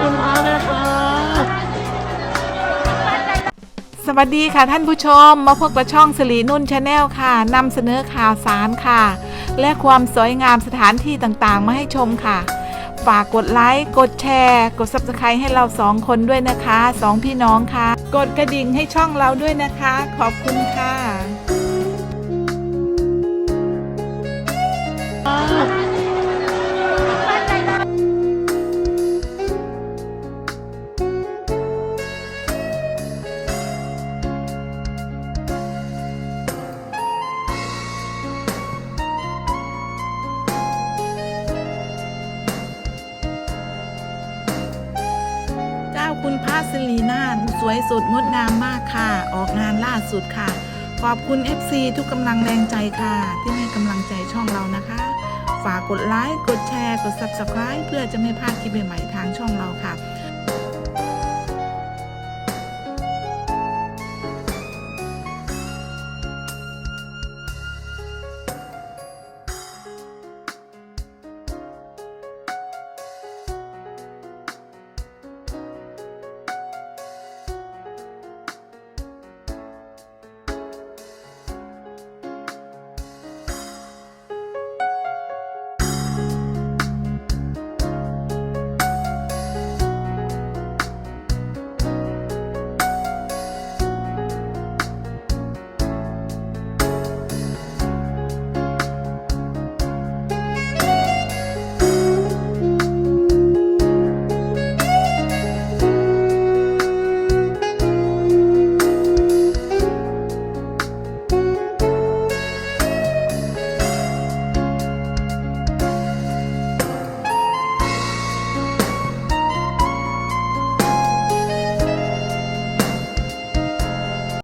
คุณพระนะคะสวัสดีค่ะท่านผู้ชมมาพบกับช่องสลีนุ่นชาแนลค่ะนำเสนอข่าวสารค่ะ และความสวยงามสถานที่ต่างๆ มาให้ชมค่ะ ฝากกดไลค์ กดแชร์ กด subscribe ให้เราสองคนด้วยนะคะสองพี่น้องค่ะ กดกระดิ่งให้ช่องเราด้วยนะคะ ขอบคุณค่ะ คุณพระสิรินาสวยสดงดงามมากค่ะ ออกงานล่าสุดค่ะ ขอบคุณ FC ทุกกำลังแรงใจค่ะ ที่ให้กำลังใจช่องเรานะคะ ฝากกดไลค์ กดแชร์ กด Subscribe เพื่อจะไม่พลาดคลิปใหม่ๆทางช่องเราค่ะ